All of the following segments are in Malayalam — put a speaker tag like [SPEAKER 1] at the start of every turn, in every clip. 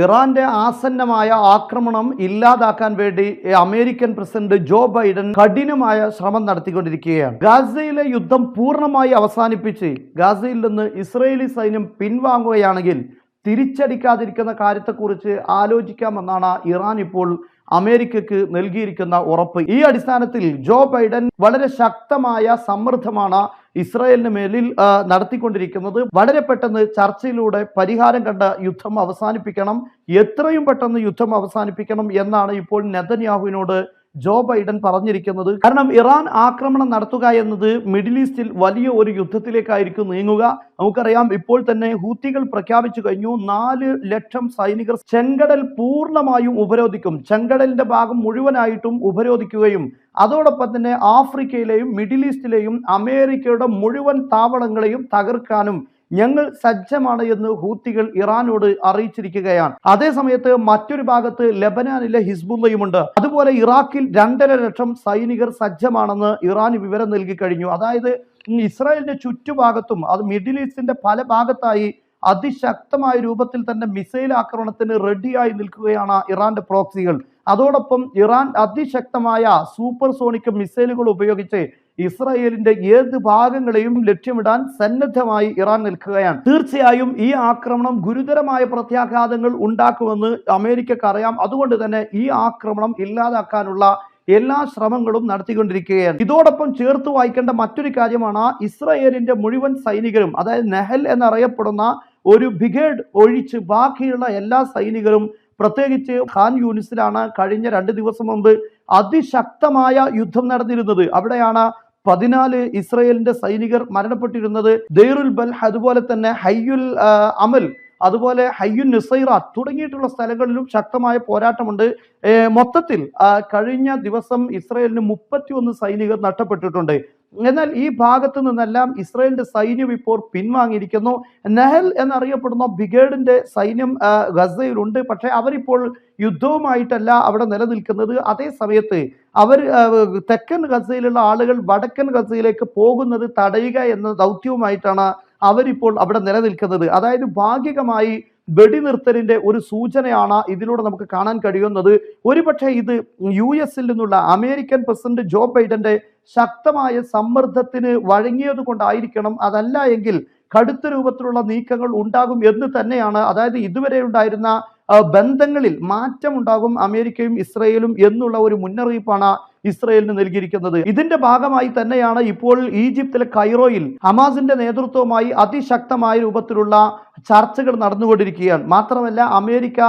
[SPEAKER 1] ഇറാന്റെ ആസന്നമായ ആക്രമണം ഇല്ലാതാക്കാൻ വേണ്ടി അമേരിക്കൻ പ്രസിഡന്റ് ജോ ബൈഡൻ കഠിനമായ ശ്രമം നടത്തിക്കൊണ്ടിരിക്കുകയാണ്. ഗാസയിലെ യുദ്ധം പൂർണമായി അവസാനിപ്പിച്ച് ഗാസയിൽ നിന്ന് ഇസ്രയേലി സൈന്യം പിൻവാങ്ങുകയാണെങ്കിൽ തിരിച്ചടിക്കാതിരിക്കുന്ന കാര്യത്തെക്കുറിച്ച് ആലോചിക്കാമെന്നാണ് ഇറാൻ ഇപ്പോൾ അമേരിക്കക്ക് നൽകിയിരിക്കുന്ന ഉറപ്പ്. ഈ അടിസ്ഥാനത്തിൽ ജോ ബൈഡൻ വളരെ ശക്തമായ സമ്മർദ്ദമാണ് ഇസ്രായേലിന് മേലിൽ നടത്തിക്കൊണ്ടിരിക്കുന്നത്. വളരെ പെട്ടെന്ന് ചർച്ചയിലൂടെ പരിഹാരം കണ്ട യുദ്ധം അവസാനിപ്പിക്കണം. എത്രയും പെട്ടെന്ന് യുദ്ധം അവസാനിപ്പിക്കണം എന്നാണ് ഇപ്പോൾ നെതന്യാഹുവിനോട് ജോ ബൈഡൻ പറഞ്ഞിരിക്കുന്നത് കാരണം ഇറാൻ ആക്രമണം നടത്തുക എന്നത് മിഡിൽ ഈസ്റ്റിൽ വലിയ ഒരു യുദ്ധത്തിലേക്കായിരിക്കും നീങ്ങുക. നമുക്കറിയാം ഇപ്പോൾ തന്നെ ഹൂത്തികൾ പ്രഖ്യാപിച്ചു കഴിഞ്ഞു നാല് ലക്ഷം സൈനികർ ചെങ്കടൽ പൂർണമായും ഉപരോധിക്കും. ചെങ്കടലിന്റെ ഭാഗം മുഴുവനായിട്ടും ഉപരോധിക്കുകയും അതോടൊപ്പം തന്നെ ആഫ്രിക്കയിലെയും മിഡിൽ ഈസ്റ്റിലെയും അമേരിക്കയുടെ മുഴുവൻ താവളങ്ങളെയും തകർക്കാനും ഞങ്ങൾ സജ്ജമാണ് എന്ന് ഹൂത്തികൾ ഇറാനോട് അറിയിച്ചിരിക്കുകയാണ്. അതേസമയത്ത് മറ്റൊരു ഭാഗത്ത് ലബനാനിലെ ഹിസ്ബുള്ളയുമുണ്ട്. അതുപോലെ ഇറാഖിൽ രണ്ടര ലക്ഷം സൈനികർ സജ്ജമാണെന്ന് ഇറാൻ വിവരം നൽകി കഴിഞ്ഞു. അതായത് ഇസ്രായേലിന്റെ ചുറ്റുഭാഗത്തും അത് മിഡിൽ ഈസ്റ്റിന്റെ പല ഭാഗത്തായി അതിശക്തമായ രൂപത്തിൽ തന്നെ മിസൈൽ ആക്രമണത്തിന് റെഡിയായി നിൽക്കുകയാണ് ഇറാന്റെ പ്രോക്സികൾ. അതോടൊപ്പം ഇറാൻ അതിശക്തമായ സൂപ്പർ സോണിക് മിസൈലുകൾ ഉപയോഗിച്ച് ഇസ്രായേലിന്റെ ഏത് ഭാഗങ്ങളെയും ലക്ഷ്യമിടാൻ സന്നദ്ധമായി ഇറാൻ നിൽക്കുകയാണ്. തീർച്ചയായും ഈ ആക്രമണം ഗുരുതരമായ പ്രത്യാഘാതങ്ങൾ ഉണ്ടാക്കുമെന്ന് അമേരിക്കക്ക് അറിയാം. അതുകൊണ്ട് തന്നെ ഈ ആക്രമണം ഇല്ലാതാക്കാനുള്ള എല്ലാ ശ്രമങ്ങളും നടത്തിക്കൊണ്ടിരിക്കുകയാണ്. ഇതോടൊപ്പം ചേർത്ത് വായിക്കേണ്ട മറ്റൊരു കാര്യമാണ് ഇസ്രായേലിന്റെ മുഴുവൻ സൈനികരും അതായത് നെഹൽ എന്നറിയപ്പെടുന്ന ഒരു ബ്രിഗേഡ് ഒഴിച്ച് ബാക്കിയുള്ള എല്ലാ സൈനികരും പ്രത്യേകിച്ച് ഖാൻ യൂണിസിലാണ് കഴിഞ്ഞ രണ്ട് ദിവസം മുമ്പ് അതിശക്തമായ യുദ്ധം നടന്നിരുന്നത്. അവിടെയാണ് പതിനാല് ഇസ്രയേലിന്റെ സൈനികർ മരണപ്പെട്ടിരുന്നത്. ദൈറുൽ ബൽ അതുപോലെ തന്നെ ഹയ്യുൽ അമൽ അതുപോലെ ഹയ്യുൻ നിസൈറ തുടങ്ങിയിട്ടുള്ള സ്ഥലങ്ങളിലും ശക്തമായ പോരാട്ടമുണ്ട്. മൊത്തത്തിൽ കഴിഞ്ഞ ദിവസം ഇസ്രയേലിന് മുപ്പത്തിയൊന്ന് സൈനികർ നഷ്ടപ്പെട്ടിട്ടുണ്ട്. എന്നാൽ ഈ ഭാഗത്തു നിന്നെല്ലാം ഇസ്രയേലിന്റെ സൈന്യം ഇപ്പോൾ പിൻവാങ്ങിയിരിക്കുന്നു. നെഹൽ എന്നറിയപ്പെടുന്ന ബ്രിഗേഡിന്റെ സൈന്യം ഗസയിലുണ്ട്. പക്ഷേ അവരിപ്പോൾ യുദ്ധവുമായിട്ടല്ല അവിടെ നിലനിൽക്കുന്നത്. അതേ സമയത്ത് അവർ തെക്കൻ ഗസയിലുള്ള ആളുകൾ വടക്കൻ ഗസയിലേക്ക് പോകുന്നത് തടയുക എന്ന ദൗത്യവുമായിട്ടാണ് അവരിപ്പോൾ അവിടെ നിലനിൽക്കുന്നത്. അതായത് ഭാഗികമായി വെടിനിർത്തലിന്റെ ഒരു സൂചനയാണ് ഇതിലൂടെ നമുക്ക് കാണാൻ കഴിയുന്നത്. ഒരുപക്ഷെ ഇത് യു എസിൽ നിന്നുള്ള അമേരിക്കൻ പ്രസിഡന്റ് ജോ ബൈഡന്റെ ശക്തമായ സമ്മർദ്ദത്തിന് വഴങ്ങിയത് കൊണ്ടായിരിക്കണം അതല്ല എങ്കിൽ കടുത്ത രൂപത്തിലുള്ള നീക്കങ്ങൾ ഉണ്ടാകും എന്ന് തന്നെയാണ്. അതായത് ഇതുവരെ ഉണ്ടായിരുന്ന ബന്ധങ്ങളിൽ മാറ്റമുണ്ടാകും അമേരിക്കയും ഇസ്രയേലും എന്നുള്ള ഒരു മുന്നറിയിപ്പാണ് ഇസ്രയേലിന് നൽകിയിരിക്കുന്നത്. ഇതിന്റെ ഭാഗമായി തന്നെയാണ് ഇപ്പോൾ ഈജിപ്തിലെ കൈറോയിൽ ഹമാസിന്റെ നേതൃത്വവുമായി അതിശക്തമായ രൂപത്തിലുള്ള ചർച്ചകൾ നടന്നുകൊണ്ടിരിക്കുകയാണ്. മാത്രമല്ല അമേരിക്ക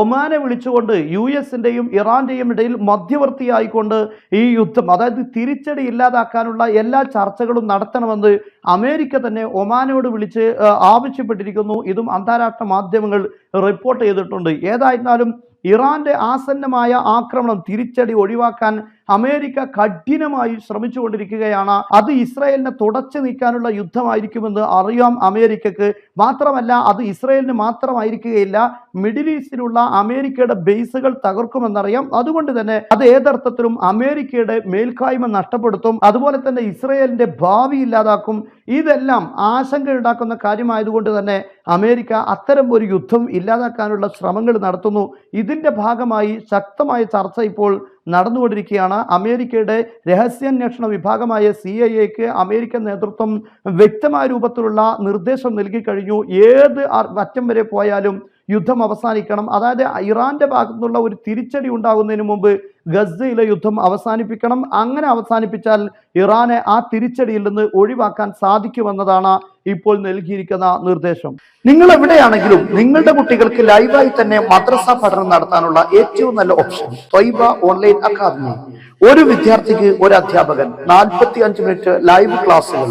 [SPEAKER 1] ഒമാനെ വിളിച്ചുകൊണ്ട് യു എസിന്റെയും ഇറാന്റെയും ഇടയിൽ മധ്യവർത്തിയായിക്കൊണ്ട് ഈ യുദ്ധം അതായത് തിരിച്ചടി ഇല്ലാതാക്കാനുള്ള എല്ലാ ചർച്ചകളും നടത്തണമെന്ന് അമേരിക്ക തന്നെ ഒമാനോട് വിളിച്ച് ആവശ്യപ്പെട്ടിരിക്കുന്നു. ഇതും അന്താരാഷ്ട്ര മാധ്യമങ്ങൾ റിപ്പോർട്ട് ചെയ്തിട്ടുണ്ട്. ഏതായിരുന്നാലും ഇറാന്റെ ആസന്നമായ ആക്രമണം തിരിച്ചടി ഒഴിവാക്കാൻ അമേരിക്ക കഠിനമായി ശ്രമിച്ചുകൊണ്ടിരിക്കുകയാണ്. അത് ഇസ്രായേലിനെ തുടച്ചു നീക്കാനുള്ള യുദ്ധമായിരിക്കുമെന്ന് അറിയാം അമേരിക്കക്ക്. മാത്രമല്ല അത് ഇസ്രായേലിന് മാത്രമായിരിക്കുകയില്ല മിഡിൽ ഈസ്റ്റിലുള്ള അമേരിക്കയുടെ ബേസുകൾ തകർക്കുമെന്നറിയാം. അതുകൊണ്ട് തന്നെ അത് ഏതർത്ഥത്തിലും അമേരിക്കയുടെ മേൽക്കായ്മ നഷ്ടപ്പെടുത്തും. അതുപോലെ തന്നെ ഇസ്രയേലിന്റെ ഭാവി ഇല്ലാതാക്കും. ഇതെല്ലാം ആശങ്കയുണ്ടാക്കുന്ന കാര്യമായതുകൊണ്ട് തന്നെ അമേരിക്ക അത്തരം ഒരു യുദ്ധം ഇല്ലാതാക്കാനുള്ള ശ്രമങ്ങൾ നടത്തുന്നു. ഇതിന്റെ ഭാഗമായി ശക്തമായ ചർച്ച ഇപ്പോൾ നടന്നുകൊണ്ടിരിക്കുകയാണ്. അമേരിക്കയുടെ രഹസ്യാന്വേഷണ വിഭാഗമായ സി ഐ എക്ക് അമേരിക്കൻ നേതൃത്വം വ്യക്തമായ രൂപത്തിലുള്ള നിർദ്ദേശം നൽകി കഴിഞ്ഞു. ഏത് അറ്റം വരെ പോയാലും യുദ്ധം അവസാനിക്കണം. അതായത് ഇറാന്റെ ഭാഗത്തു നിന്നുള്ള ഒരു തിരിച്ചടി ഉണ്ടാകുന്നതിന് മുമ്പ് ഗസയിലെ യുദ്ധം അവസാനിപ്പിക്കണം. അങ്ങനെ അവസാനിപ്പിച്ചാൽ ഇറാനെ ആ തിരിച്ചടിയിൽ നിന്ന് ഒഴിവാക്കാൻ സാധിക്കുമെന്നതാണ് ഇപ്പോൾ നൽകിയിരിക്കുന്ന നിർദ്ദേശം. നിങ്ങൾ എവിടെയാണെങ്കിലും നിങ്ങളുടെ കുട്ടികൾക്ക് ലൈവായി തന്നെ മദ്രസ പഠനം നടത്താനുള്ള ഏറ്റവും നല്ല ഓപ്ഷൻ ത്വൈബ ഓൺലൈൻ അക്കാദമി. ഒരു വിദ്യാർത്ഥിക്ക് ഒരു അധ്യാപകൻ നാൽപ്പത്തി അഞ്ച് മിനിറ്റ് ലൈവ് ക്ലാസുകൾ